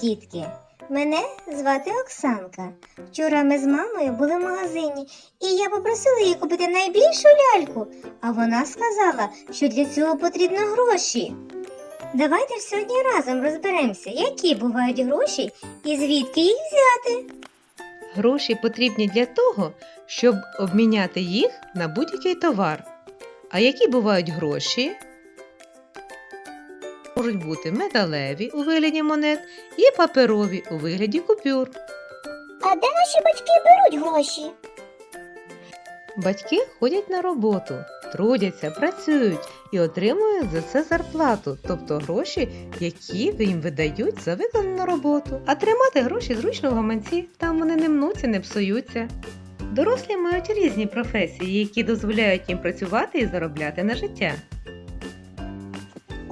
Дітки! Мене звати Оксанка. Вчора ми з мамою були в магазині, і я попросила її купити найбільшу ляльку, а вона сказала, що для цього потрібно гроші. Давайте сьогодні разом розберемося, які бувають гроші і звідки їх взяти. Гроші потрібні для того, щоб обміняти їх на будь-який товар. А які бувають гроші? Можуть бути металеві у вигляді монет і паперові у вигляді купюр. А де наші батьки беруть гроші? Батьки ходять на роботу, трудяться, працюють і отримують за це зарплату, тобто гроші, які їм видають за виконану роботу. А тримати гроші зручно в гаманці, там вони не мнуться, не псуються. Дорослі мають різні професії, які дозволяють їм працювати і заробляти на життя.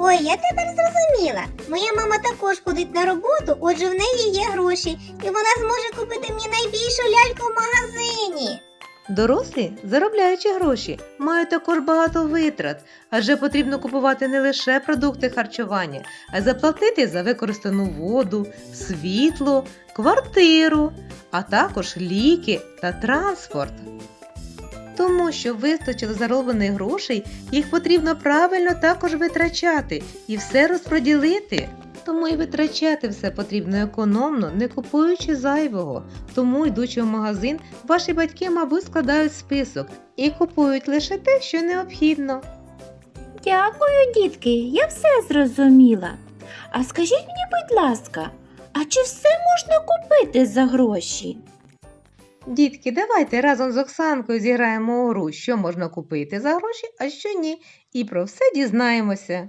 Ой, я тепер зрозуміла. Моя мама також ходить на роботу, отже в неї є гроші, і вона зможе купити мені найбільшу ляльку в магазині. Дорослі, заробляючи гроші, мають також багато витрат, адже потрібно купувати не лише продукти харчування, а заплатити за використану воду, світло, квартиру, а також ліки та транспорт. Тому що вистачило зароблених грошей, їх потрібно правильно також витрачати і все розподілити. Тому і витрачати все потрібно економно, не купуючи зайвого. Тому, йдучи в магазин, ваші батьки, мабуть, складають список і купують лише те, що необхідно. Дякую, дітки, я все зрозуміла. А скажіть мені, будь ласка, а чи все можна купити за гроші? Дітки, давайте разом з Оксанкою зіграємо у гру, що можна купити за гроші, а що ні, і про все дізнаємося.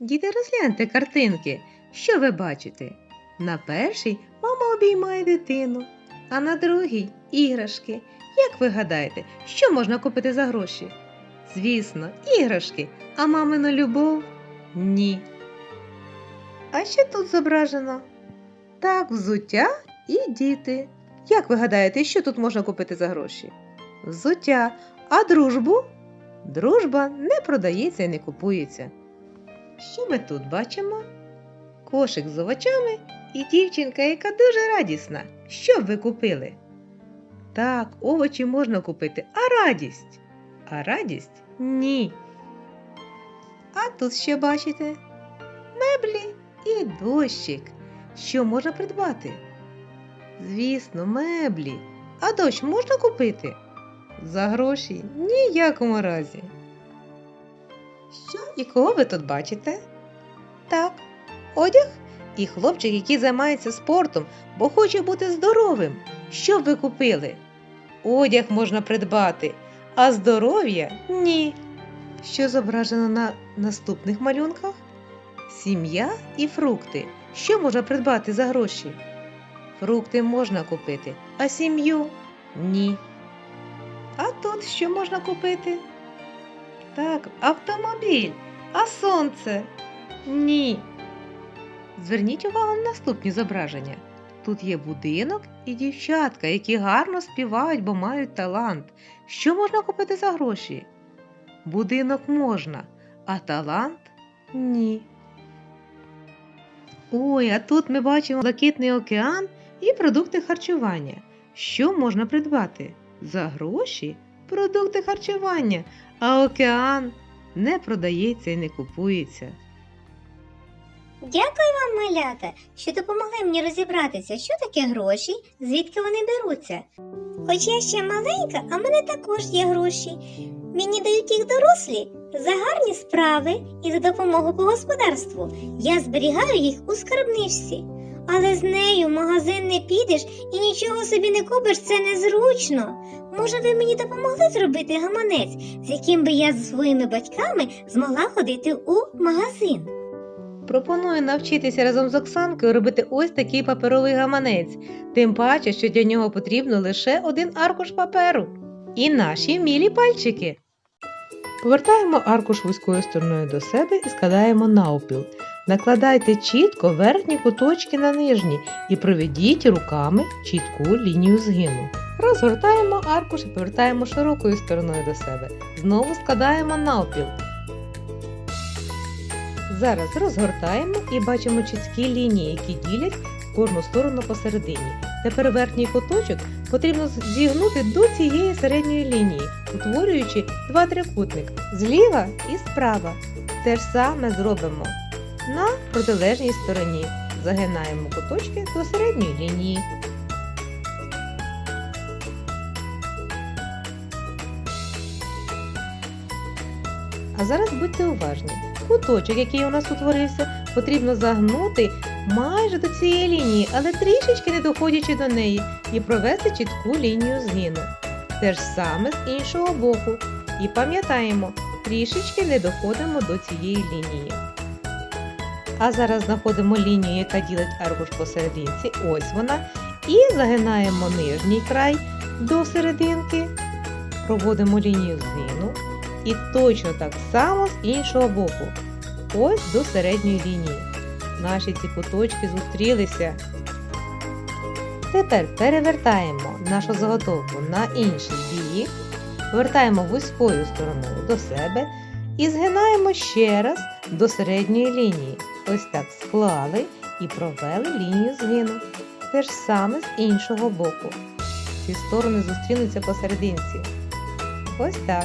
Діти, розгляньте картинки. Що ви бачите? На першій мама обіймає дитину, а на другій іграшки. Як ви гадаєте, що можна купити за гроші? Звісно, іграшки, а мамину любов? Ні. А що тут зображено? Так, взуття і діти. Як ви гадаєте, що тут можна купити за гроші? Взуття, а дружбу? Дружба не продається і не купується. Що ми тут бачимо? Кошик з овочами і дівчинка, яка дуже радісна. Що б ви купили? Так, овочі можна купити, а радість? А радість ні. А тут що бачите? Меблі і дощик. Що можна придбати? Звісно, меблі. А дощ можна купити? За гроші ніякому разі. Що і кого ви тут бачите? Так, одяг і хлопчик, який займається спортом, бо хоче бути здоровим. Що б ви купили? Одяг можна придбати, а здоров'я ні. Що зображено на наступних малюнках? Сім'я і фрукти. Що можна придбати за гроші? Фрукти можна купити, а сім'ю ні. А тут що можна купити? Так, автомобіль, а сонце? Ні. Зверніть увагу на наступні зображення. Тут є будинок і дівчатка, які гарно співають, бо мають талант. Що можна купити за гроші? Будинок можна, а талант ні. Ой, а тут ми бачимо блакитний океан і продукти харчування. Що можна придбати? За гроші продукти харчування, а океан не продається і не купується. Дякую вам, малята, що допомогли мені розібратися, що таке гроші, звідки вони беруться. Хоч я ще маленька, а в мене також є гроші. Мені дають їх дорослі за гарні справи і за допомогу по господарству. Я зберігаю їх у скарбничці. Але з нею в магазин не підеш і нічого собі не купиш, це незручно. Може, ви мені допомогли зробити гаманець, з яким би я зі своїми батьками змогла ходити у магазин. Пропоную навчитися разом з Оксанкою робити ось такий паперовий гаманець, тим паче, що для нього потрібно лише один аркуш паперу. І наші мілі пальчики. Повертаємо аркуш вузькою стороною до себе і складаємо навпіл. Накладайте чітко верхні куточки на нижні і проведіть руками чітку лінію згину. Розгортаємо аркуш і повертаємо широкою стороною до себе. Знову складаємо навпіл. Зараз розгортаємо і бачимо чіткі лінії, які ділять кожну сторону посередині. Тепер верхній куточок потрібно зігнути до цієї середньої лінії, утворюючи два трикутник зліва і справа. Те ж саме зробимо на протилежній стороні. Загинаємо куточки до середньої лінії. А зараз будьте уважні. Куточок, який у нас утворився, потрібно загнути майже до цієї лінії, але трішечки не доходячи до неї, і провести чітку лінію згину. Те ж саме з іншого боку. І пам'ятаємо, трішечки не доходимо до цієї лінії. А зараз знаходимо лінію, яка ділить аркуш посерединці, ось вона, і загинаємо нижній край до серединки, проводимо лінію згину. І точно так само з іншого боку. Ось до середньої лінії. Наші ці куточки зустрілися. Тепер перевертаємо нашу заготовку на інший бік, повертаємо вузькою стороною до себе і згинаємо ще раз до середньої лінії. Ось так склали і провели лінію згину. Те ж саме з іншого боку. Ці сторони зустрінуться посерединці. Ось так.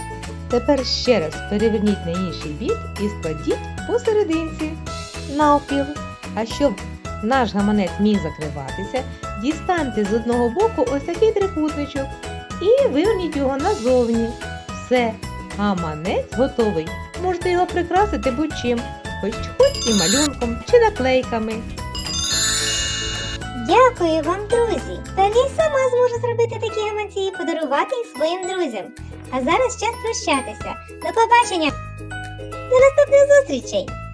Тепер ще раз переверніть на інший бік і складіть посерединці навпіл. А щоб наш гаманець міг закриватися, дістаньте з одного боку ось такий трикутничок і виверніть його назовні. Все, гаманець готовий. Можете його прикрасити будь-чим, хоч хоч і малюнком чи наклейками. Дякую вам, друзі! Тоді й сама зможу зробити такі гаманці і подарувати їх своїм друзям. А зараз час прощатися. До побачення! До наступних зустрічей!